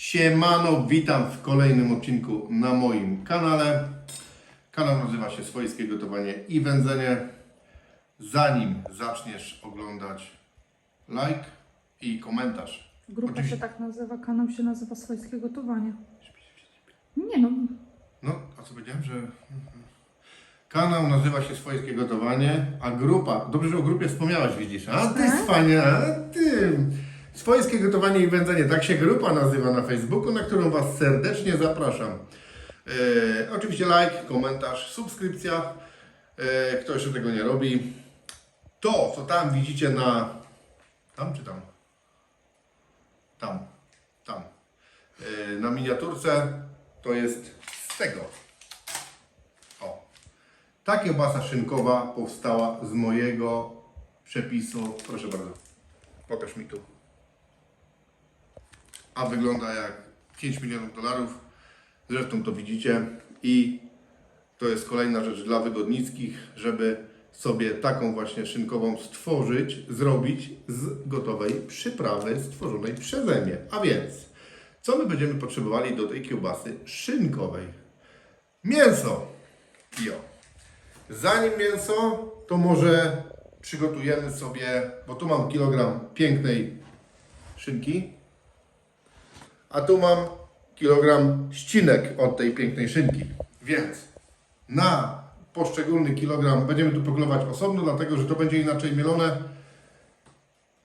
Siemano, witam w kolejnym odcinku na moim kanale. Kanał nazywa się Swojskie Gotowanie i Wędzenie. Zanim zaczniesz oglądać, like i komentarz. Grupa Oczywiście- się tak nazywa, kanał się nazywa Swojskie Gotowanie. Nie no, No, a co powiedziałem, że... Kanał nazywa się Swojskie Gotowanie, a grupa... Dobrze, że o grupie wspomniałaś, widzisz. A ty, Tak? A ty... Swojskie Gotowanie i Wędzenie. Tak się grupa nazywa na Facebooku, na którą Was serdecznie zapraszam. E, oczywiście like, komentarz, subskrypcja. E, kto jeszcze tego nie robi. To, co tam widzicie na... Tam czy tam? Tam. Tam. E, na miniaturce to jest z tego. O. Ta kiełbasa szynkowa powstała z mojego przepisu. Proszę bardzo. Pokaż mi tu. A wygląda jak 5 milionów dolarów. Zresztą to widzicie. I to jest kolejna rzecz dla wygodnickich, żeby sobie taką właśnie szynkową stworzyć, zrobić z gotowej przyprawy stworzonej przeze mnie. A więc, co my będziemy potrzebowali do tej kiełbasy szynkowej? Mięso. Jo. Zanim mięso, to może przygotujemy sobie, bo tu mam kilogram pięknej szynki, a tu mam kilogram ścinek od tej pięknej szynki. Więc na poszczególny kilogram będziemy tu poklować osobno, dlatego że to będzie inaczej mielone,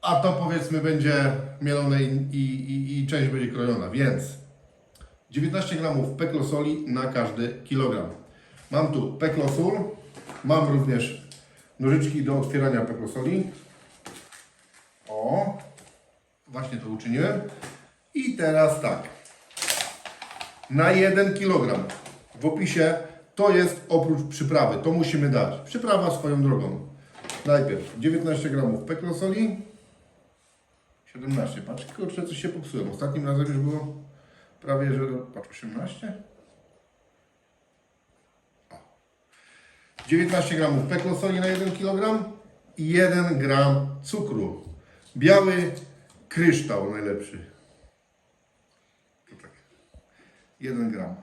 a to powiedzmy będzie mielone i, i, i, i część będzie krojona. Więc 19 gramów peklosoli na każdy kilogram. Mam tu peklosól, mam również nożyczki do otwierania peklosoli. O, właśnie to uczyniłem. I teraz tak. Na 1 kg w opisie to jest oprócz przyprawy, to musimy dać. Przyprawa swoją drogą. Najpierw 19 gramów peklosoli. 17, patrz, kurczę, coś się popsułem. Ostatnim razem już było prawie, że, patrz, 18. O. 19 gramów peklosoli na 1 kg i 1 gram cukru. Biały kryształ najlepszy. To tak. 1 gram.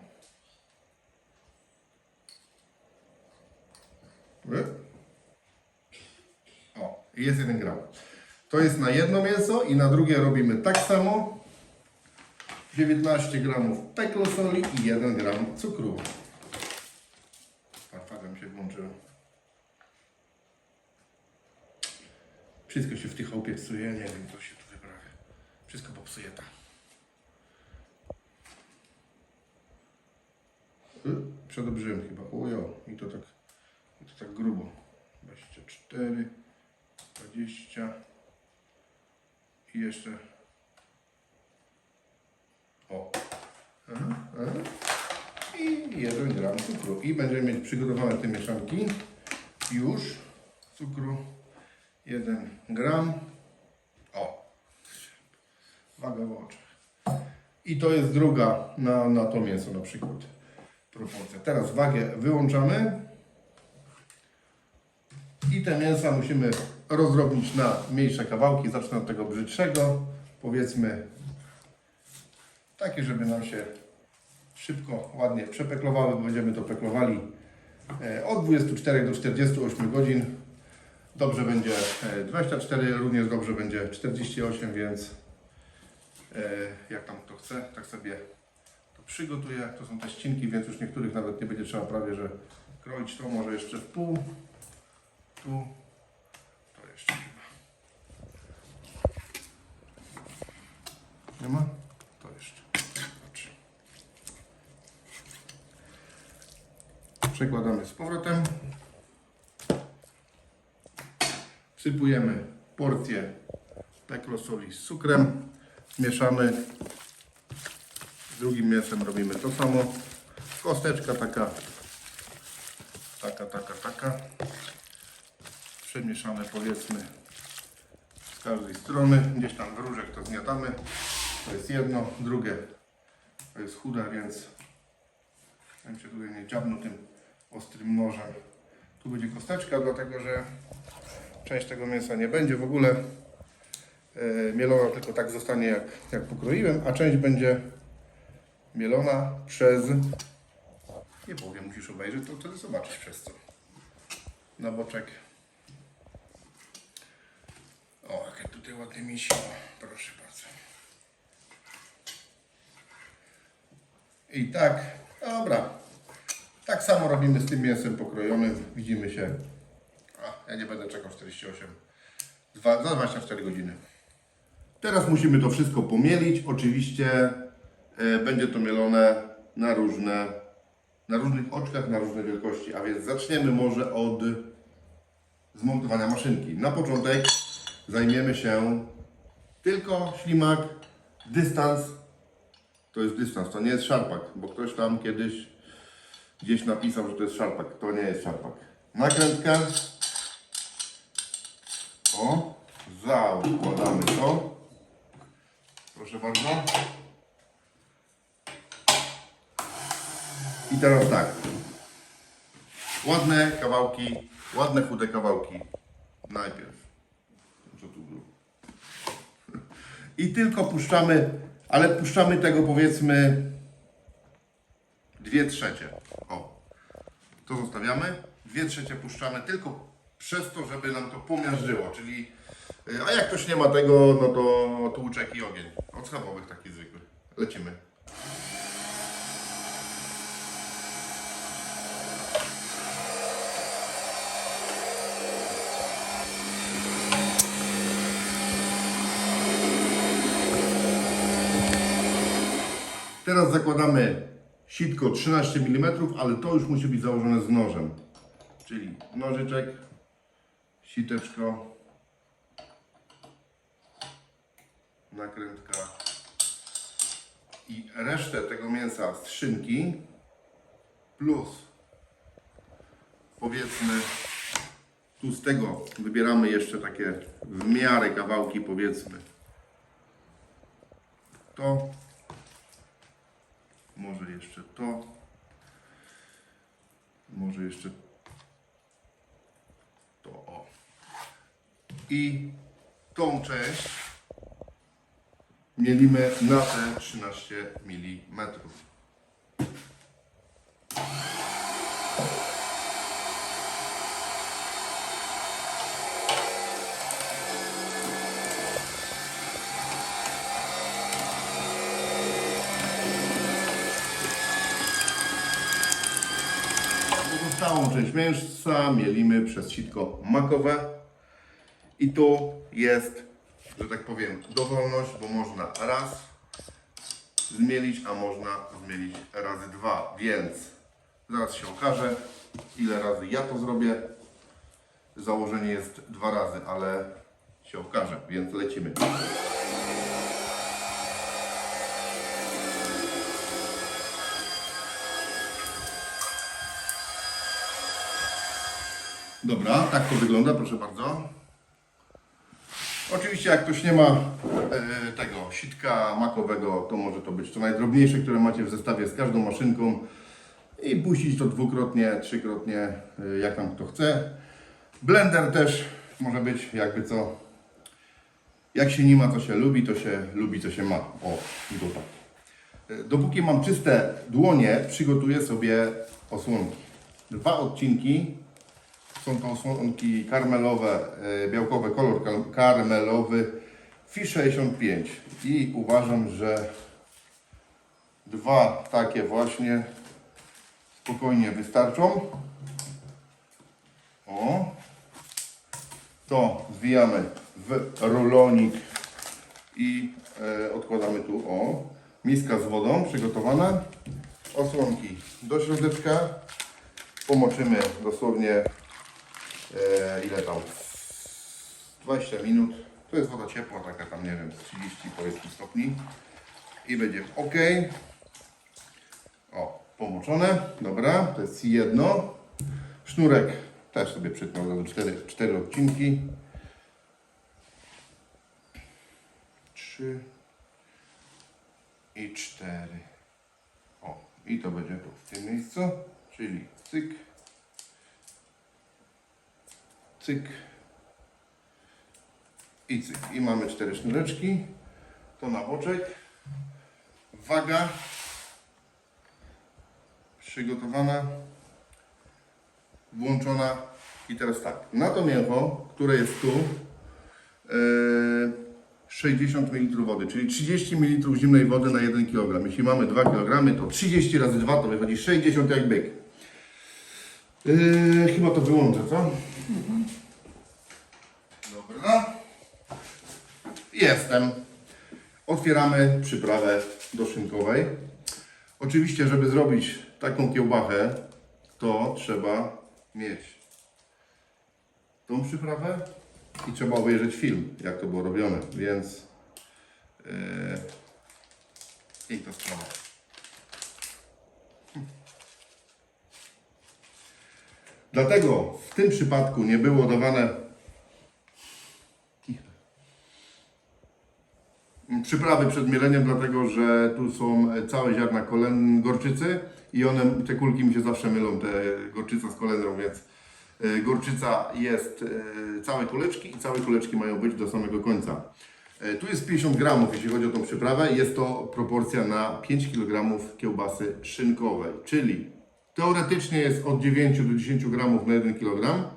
O, jest 1 gram. To jest na jedno mięso i na drugie robimy tak samo. 19 gramów peklosoli i 1 gram cukru. Parfagem się włączył. Wszystko się w tych chałupie psuje, nie wiem co się tu wyprawia. Wszystko popsuje ta. Y, Przedobrzyłem chyba. Ojo, i to tak, i to tak grubo. 24, 20 i jeszcze. O. Aha, aha. I 1 gram cukru. I będziemy mieć przygotowane te mieszanki. Już cukru 1 gram. O. Waga w oczach. I to jest druga na, na to mięso na przykład proporcja. Teraz wagę wyłączamy. I te mięsa musimy rozdrobnić na mniejsze kawałki. Zacznę od tego brzydszego. Powiedzmy takie, żeby nam się szybko, ładnie przepeklowały, bo będziemy to peklowali e, od 24 do 48 godzin. Dobrze będzie e, 24, również dobrze będzie 48, więc e, jak tam kto chce, tak sobie przygotuję. To są te ścinki, więc już niektórych nawet nie będzie trzeba prawie, że kroić to może jeszcze w pół. Tu, to jeszcze chyba. Nie ma? To jeszcze. Patrz. Przekładamy z powrotem. Wsypujemy porcję peklosoli z cukrem. Mieszamy. Drugim mięsem robimy to samo. Kosteczka taka, taka, taka, taka. Przemieszane powiedzmy z każdej strony. Gdzieś tam wróżek to zgniatamy. To jest jedno. Drugie to jest chude, więc bym się tutaj nie dziabnął tym ostrym nożem. Tu będzie kosteczka, dlatego że część tego mięsa nie będzie w ogóle e, mielona, tylko tak zostanie jak, jak pokroiłem, a część będzie mielona przez... Nie powiem, musisz obejrzeć, to wtedy zobaczysz przez co. Na boczek. O, jakie tutaj ładnie misiło. Proszę bardzo. I tak, dobra. Tak samo robimy z tym mięsem pokrojonym. Widzimy się. A, ja nie będę czekał 48. Dwa, za 24 godziny. Teraz musimy to wszystko pomielić. Oczywiście będzie to mielone na różne, na różnych oczkach, na różne wielkości. A więc zaczniemy może od zmontowania maszynki. Na początek zajmiemy się tylko ślimak, dystans. To jest dystans, to nie jest szarpak, bo ktoś tam kiedyś gdzieś napisał, że to jest szarpak. To nie jest szarpak. Nakrętka. O, zaukładamy to. Proszę bardzo. I teraz tak. Ładne kawałki, ładne chude kawałki. Najpierw. Co tu? I tylko puszczamy, ale puszczamy tego powiedzmy dwie trzecie. O. To zostawiamy. Dwie trzecie puszczamy tylko przez to, żeby nam to pomiażdżyło, czyli y, a jak ktoś nie ma tego, no to tłuczek i ogień. Od schabowych taki zwykły. Lecimy. Teraz zakładamy sitko 13 mm, ale to już musi być założone z nożem. Czyli nożyczek, siteczko, nakrętka i resztę tego mięsa z szynki plus powiedzmy tu z tego wybieramy jeszcze takie w miarę kawałki powiedzmy to może jeszcze to. Może jeszcze to. O. I tą część mielimy na te 13 mm. Mięsa mielimy przez sitko makowe. I tu jest, że tak powiem, dowolność, bo można raz zmielić, a można zmielić razy dwa. Więc zaraz się okaże, ile razy ja to zrobię. Założenie jest dwa razy, ale się okaże, więc lecimy. Dobra, tak to wygląda, proszę bardzo. Oczywiście jak ktoś nie ma e, tego sitka makowego, to może to być to najdrobniejsze, które macie w zestawie z każdą maszynką i puścić to dwukrotnie, trzykrotnie, e, jak tam kto chce. Blender też może być jakby co. Jak się nie ma, to się lubi, to się lubi, to się ma. O, to tak. E, Dopóki mam czyste dłonie, przygotuję sobie osłonki. Dwa odcinki są to osłonki karmelowe, e, białkowe, kolor kar- karmelowy FI 65 i uważam, że dwa takie właśnie spokojnie wystarczą. O, to zwijamy w rulonik i e, odkładamy tu. O, miska z wodą przygotowana. Osłonki do środeczka. Pomoczymy dosłownie e, ile tam? 20 minut. To jest woda ciepła, taka tam nie wiem, z 30 powiedzmy stopni. I będzie ok. O, pomoczone. Dobra, to jest jedno. Sznurek też sobie przytnął za 4, 4 odcinki. 3 i 4. O, i to będzie tu w tym miejscu, czyli cyk, cyk i cyk. I mamy cztery sznureczki. To na boczek. Waga przygotowana, włączona i teraz tak. Na to mięcho, które jest tu, e, 60 ml wody, czyli 30 ml zimnej wody na 1 kg. Jeśli mamy 2 kg, to 30 razy 2 to wychodzi 60 jak byk. Yy, chyba to wyłączę, co? Dobra. Jestem. Otwieramy przyprawę do szynkowej. Oczywiście, żeby zrobić taką kiełbachę, to trzeba mieć tą przyprawę i trzeba obejrzeć film, jak to było robione, więc yy, piękna sprawa. Dlatego w tym przypadku nie było dawane przyprawy przed mieleniem, dlatego że tu są całe ziarna kolen gorczycy i one, te kulki mi się zawsze mylą, te gorczyca z kolendrą, więc e, gorczyca jest e, całe kuleczki i całe kuleczki mają być do samego końca. E, Tu jest 50 gramów, jeśli chodzi o tą przyprawę. Jest to proporcja na 5 kg kiełbasy szynkowej, czyli teoretycznie jest od 9 do 10 gramów na 1 kg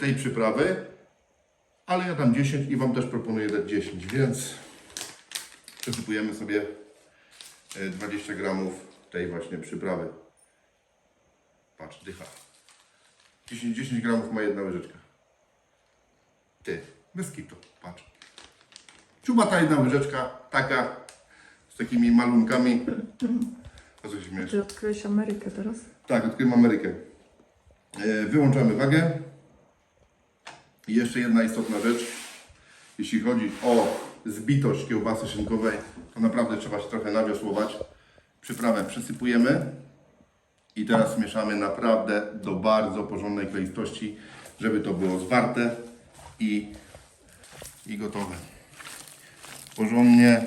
tej przyprawy, ale ja dam 10 i Wam też proponuję dać 10, więc przesypujemy sobie e, 20 gramów tej właśnie przyprawy. Patrz, dycha. 10, 10 gramów ma jedna łyżeczka. Ty, bez kitu, patrz. Ciubata jedna łyżeczka, taka, z takimi malunkami. A co się śmiesz? Czy odkryłeś Amerykę teraz? Tak, odkryłem Amerykę. E, Wyłączamy wagę. I jeszcze jedna istotna rzecz. Jeśli chodzi o zbitość kiełbasy szynkowej, to naprawdę trzeba się trochę nawiosłować. Przyprawę przesypujemy i teraz mieszamy naprawdę do bardzo porządnej kleistości, żeby to było zwarte i, i gotowe. Porządnie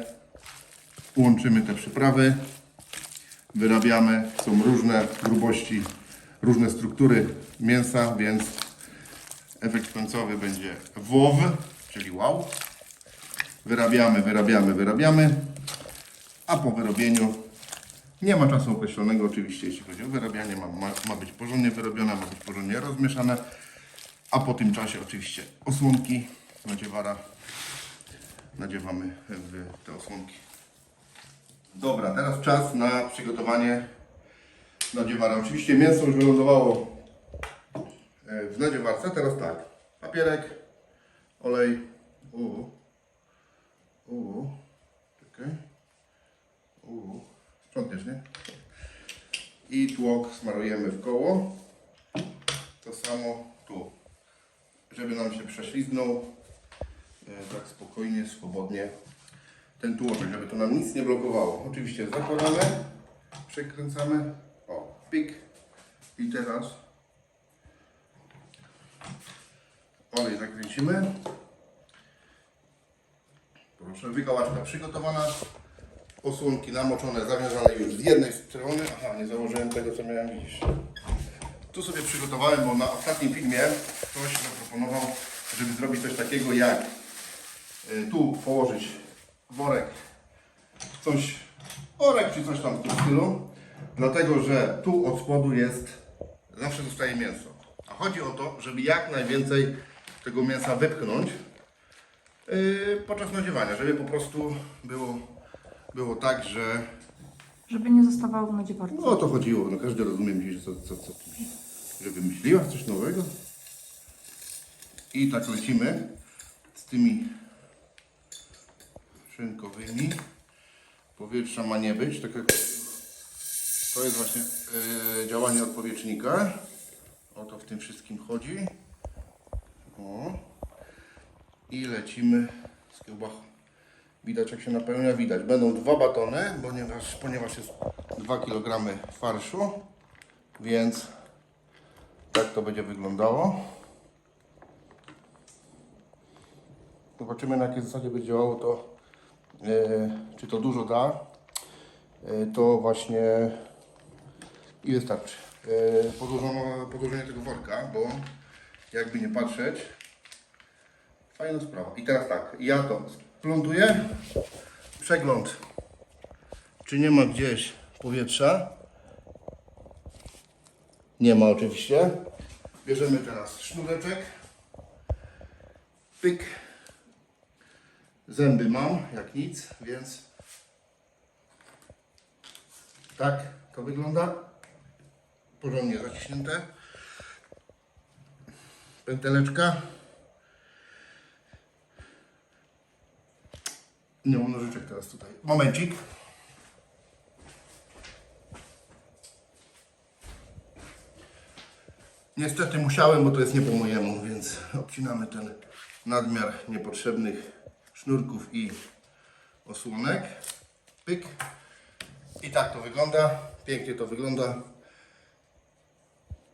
łączymy te przyprawy wyrabiamy. Są różne grubości, różne struktury mięsa, więc efekt końcowy będzie WOW, czyli wow. Wyrabiamy, wyrabiamy, wyrabiamy, a po wyrobieniu nie ma czasu określonego oczywiście, jeśli chodzi o wyrabianie, ma, ma, ma być porządnie wyrobione, ma być porządnie rozmieszane, a po tym czasie oczywiście osłonki nadziewara nadziewamy w te osłonki. Dobra, teraz czas na przygotowanie nadziewara. Oczywiście mięso już wylądowało e, w nadziewarce. Teraz tak, papierek, olej, u, u, czekaj, u, sprzątniesz, nie? I tłok smarujemy w koło. To samo tu, żeby nam się prześliznął e, tak spokojnie, swobodnie ten tłoczek, żeby to nam nic nie blokowało. Oczywiście zakładamy, przekręcamy, o, pik i teraz olej zakręcimy. Proszę, wykałaczka przygotowana, osłonki namoczone, zawiązane już z jednej strony. Aha, nie założyłem tego, co miałem widzisz. Tu sobie przygotowałem, bo na ostatnim filmie ktoś zaproponował, żeby zrobić coś takiego jak y, tu położyć worek, coś, worek czy coś tam w tym stylu, dlatego że tu od spodu jest, zawsze zostaje mięso. A chodzi o to, żeby jak najwięcej tego mięsa wypchnąć podczas nadziewania, żeby po prostu było, było tak, że Żeby nie zostawało w nadziewarce. no o to chodziło, no każdy rozumie myśli, co, co, co że wymyśliłaś coś nowego. I tak lecimy z tymi szynkowymi. Powietrza ma nie być, tak jak to jest właśnie e, działanie odpowietrznika. O to w tym wszystkim chodzi. O. I lecimy z kiełbachą. Widać jak się napełnia, widać. Będą dwa batony, ponieważ, ponieważ jest 2 kg farszu, więc tak to będzie wyglądało. Zobaczymy na jakiej zasadzie będzie działało to, e, czy to dużo da, e, to właśnie i wystarczy. E, podłożono, podłożenie tego worka, bo jakby nie patrzeć, fajna sprawa. I teraz tak, ja to splątuję, przegląd, czy nie ma gdzieś powietrza Nie ma oczywiście. Bierzemy teraz sznureczek. Pyk. Zęby mam, jak nic, więc tak to wygląda. Porządnie zaciśnięte. Pęteleczka. Nie mam nożyczek teraz tutaj. Momencik. Niestety musiałem, bo to jest nie po mojemu, więc obcinamy ten nadmiar niepotrzebnych sznurków i osłonek. Pyk. I tak to wygląda. Pięknie to wygląda.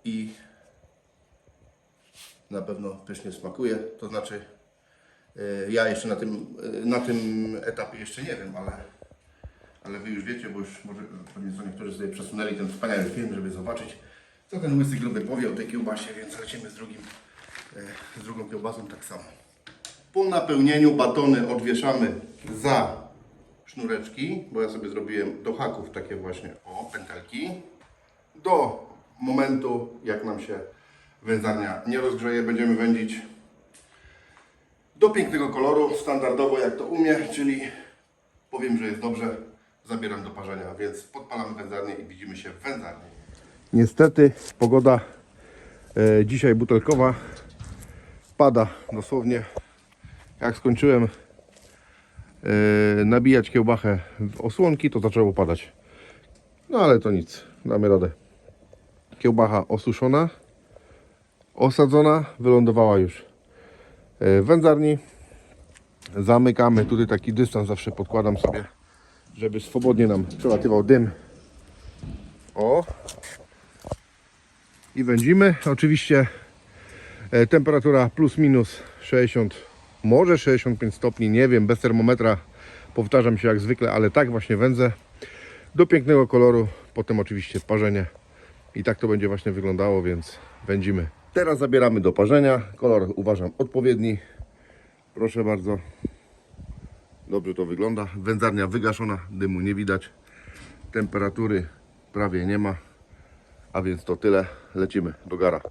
I na pewno pysznie smakuje. To znaczy, ja jeszcze na tym, e, na tym etapie jeszcze nie wiem, ale, ale Wy już wiecie, bo już może pewnie co niektórzy sobie przesunęli ten wspaniały film, żeby zobaczyć, co ten łysy gruby powie o tej kiełbasie, więc lecimy z, drugim, e, z drugą kiełbasą tak samo. Po napełnieniu batony odwieszamy za sznureczki, bo ja sobie zrobiłem do haków takie właśnie o pętelki. Do momentu, jak nam się wędzarnia nie rozgrzeje, będziemy wędzić do pięknego koloru, standardowo jak to umie, czyli powiem, że jest dobrze, zabieram do parzenia, więc podpalamy wędzarnię i widzimy się w wędzarni. Niestety pogoda e, dzisiaj butelkowa pada dosłownie jak skończyłem e, nabijać kiełbachę w osłonki, to zaczęło padać. No ale to nic, damy radę. Kiełbacha osuszona, osadzona, wylądowała już wędzarni. Zamykamy, tutaj taki dystans zawsze podkładam sobie, żeby swobodnie nam przelatywał dym. O! I wędzimy. Oczywiście e, temperatura plus minus 60, może 65 stopni, nie wiem, bez termometra. Powtarzam się jak zwykle, ale tak właśnie wędzę. Do pięknego koloru, potem oczywiście parzenie. I tak to będzie właśnie wyglądało, więc wędzimy. Teraz zabieramy do parzenia. Kolor uważam odpowiedni. Proszę bardzo. Dobrze to wygląda. Wędzarnia wygaszona, dymu nie widać. Temperatury prawie nie ma. A więc to tyle. Lecimy do gara.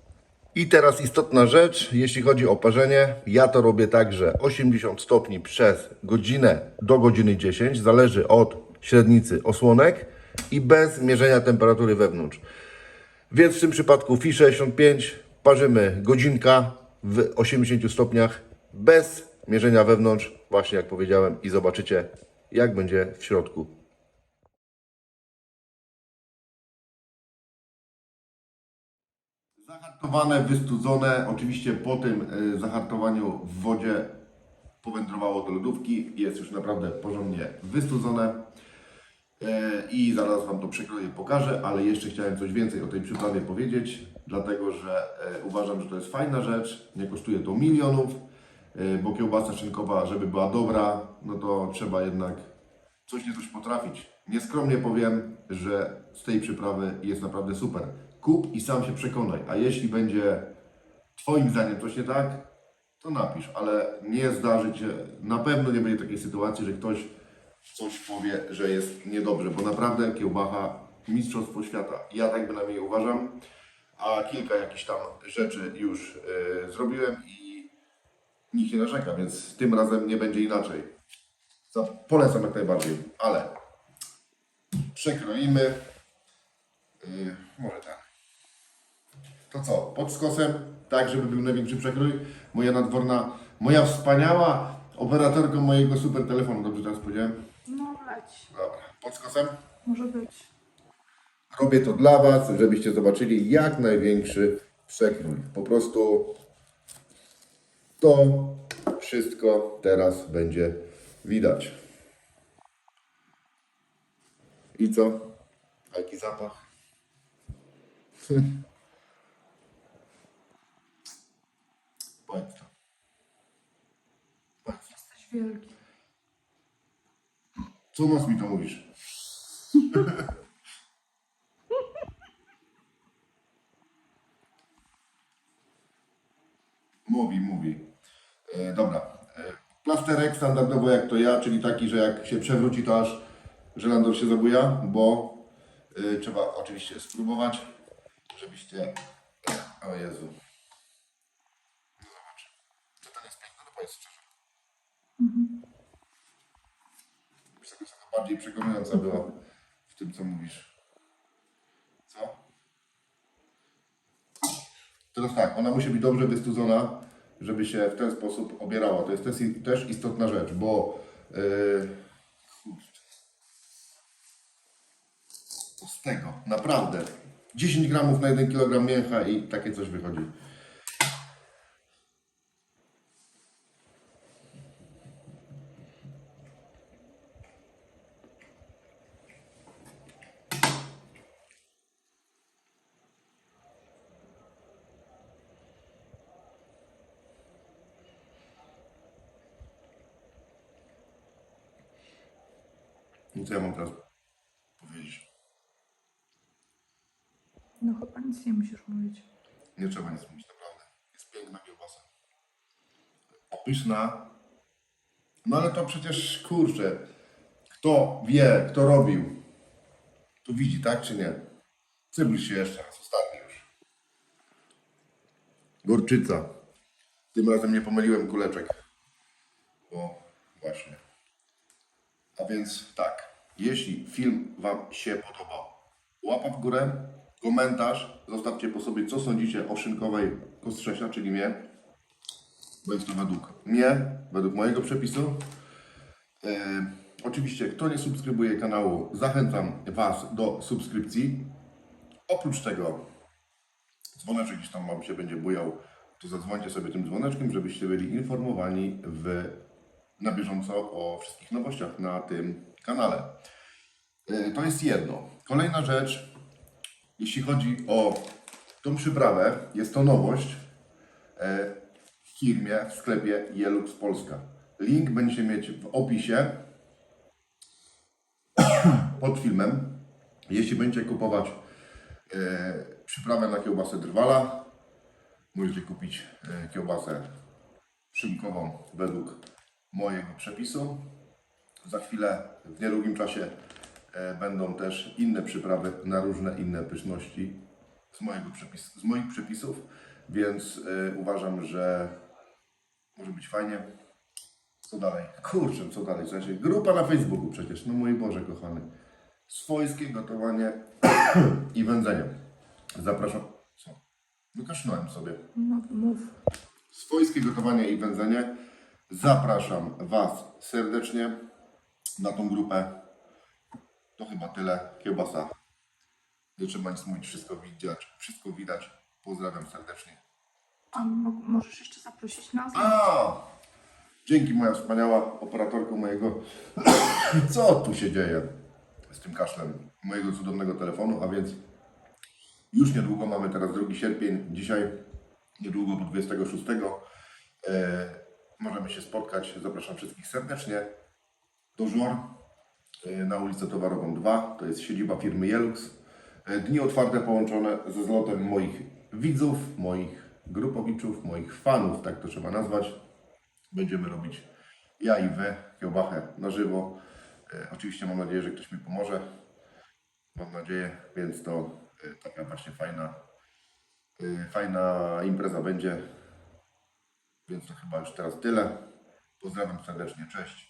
I teraz istotna rzecz, jeśli chodzi o parzenie. Ja to robię tak, że 80 stopni przez godzinę do godziny 10. Zależy od średnicy osłonek i bez mierzenia temperatury wewnątrz. Więc w tym przypadku FI 65 parzymy godzinka w 80 stopniach bez mierzenia wewnątrz, właśnie jak powiedziałem i zobaczycie jak będzie w środku. Zahartowane, wystudzone, oczywiście po tym y, zahartowaniu w wodzie powędrowało do lodówki, jest już naprawdę porządnie wystudzone. E, i zaraz Wam to przekroję pokażę, ale jeszcze chciałem coś więcej o tej przyprawie powiedzieć, dlatego że e, uważam, że to jest fajna rzecz, nie kosztuje to milionów, e, bo kiełbasa szynkowa, żeby była dobra, no to trzeba jednak coś nie coś potrafić. Nieskromnie powiem, że z tej przyprawy jest naprawdę super. Kup i sam się przekonaj, a jeśli będzie Twoim zdaniem coś nie tak, to napisz, ale nie zdarzy się, na pewno nie będzie takiej sytuacji, że ktoś coś powie, że jest niedobrze, bo naprawdę kiełbacha mistrzostwo świata. Ja tak bynajmniej uważam, a kilka jakichś tam rzeczy już e, zrobiłem i nikt nie narzeka, więc tym razem nie będzie inaczej. Za- Polecam jak najbardziej, ale przekroimy. E, może tak. To co, pod skosem, tak żeby był największy przekrój. Moja nadworna, moja wspaniała operatorka mojego super telefonu, dobrze teraz powiedziałem? No leć. Dobra, pod skosem. Może być. Robię to dla Was, żebyście zobaczyli jak największy przekrój. Po prostu to wszystko teraz będzie widać. I co? Jaki zapach? To. Powiedz. Jesteś wielki. Co nas mi to mówisz? mówi, mówi. E, dobra. E, plasterek standardowo jak to ja, czyli taki, że jak się przewróci to aż żelandor się zabuja, bo e, trzeba oczywiście spróbować. żebyście... O Jezu. No zobacz. To nie jest piękne? No powiedz szczerze. Myślę, że to bardziej przekonująca była w tym, co mówisz. Co? Teraz tak, ona musi być dobrze wystudzona, żeby się w ten sposób obierała. To jest też, też istotna rzecz, bo yy, z tego, naprawdę 10 gramów na 1 kg mięcha i takie coś wychodzi. I co ja mam teraz powiedzieć? No chyba nic nie musisz mówić. Nie trzeba nic mówić, naprawdę. Jest piękna kiełbasa. Pyszna. No ale to przecież, kurczę, kto wie, kto robił, to widzi, tak czy nie? Cybl się jeszcze raz, ostatni już. Gorczyca. Tym razem nie pomyliłem kuleczek. Bo właśnie. A więc tak, jeśli film Wam się podobał, łapa w górę, komentarz, zostawcie po sobie, co sądzicie o szynkowej kostrzesia, czyli mnie, bo jest to według mnie, według mojego przepisu. E, oczywiście, kto nie subskrybuje kanału, zachęcam Was do subskrypcji. Oprócz tego, dzwoneczek gdzieś tam Wam się będzie bujał, to zadzwońcie sobie tym dzwoneczkiem, żebyście byli informowani w, na bieżąco o wszystkich nowościach na tym kanale. E, To jest jedno. Kolejna rzecz, jeśli chodzi o tą przyprawę, jest to nowość e, w firmie, w sklepie Jelux Polska. Link będziecie mieć w opisie pod filmem. Jeśli będziecie kupować e, przyprawę na kiełbasę drwala, możecie kupić kiełbasę szynkową według mojego przepisu. Za chwilę, w niedługim czasie e, będą też inne przyprawy na różne inne pyszności z, mojego przepis, z moich przepisów, więc e, uważam, że może być fajnie. Co dalej? Kurczę, co dalej? W sensie, grupa na Facebooku przecież, no mój Boże kochany. Swojskie gotowanie i wędzenie. Zapraszam. Co? Wykaszlnąłem sobie No mów. swojskie gotowanie i wędzenie. Zapraszam Was serdecznie na tą grupę. To chyba tyle. Kiełbasa. Nie trzeba nic mówić, wszystko widać. Wszystko widać. Pozdrawiam serdecznie. A mo- możesz jeszcze zaprosić nas? A! Dzięki moja wspaniała operatorko mojego. Co tu się dzieje z tym kaszlem mojego cudownego telefonu? A więc już niedługo mamy teraz 2 sierpień. Dzisiaj niedługo do 26. E, możemy się spotkać. Zapraszam wszystkich serdecznie do Żor e, na ulicę Towarową 2. To jest siedziba firmy Jelux. E, Dni otwarte połączone ze zlotem moich widzów, moich grupowiczów, moich fanów, tak to trzeba nazwać. Będziemy robić ja i wy kiełbachę na żywo. E, oczywiście mam nadzieję, że ktoś mi pomoże. Mam nadzieję, więc to taka właśnie fajna, fajna impreza będzie. Więc to chyba już teraz tyle. Pozdrawiam serdecznie, cześć.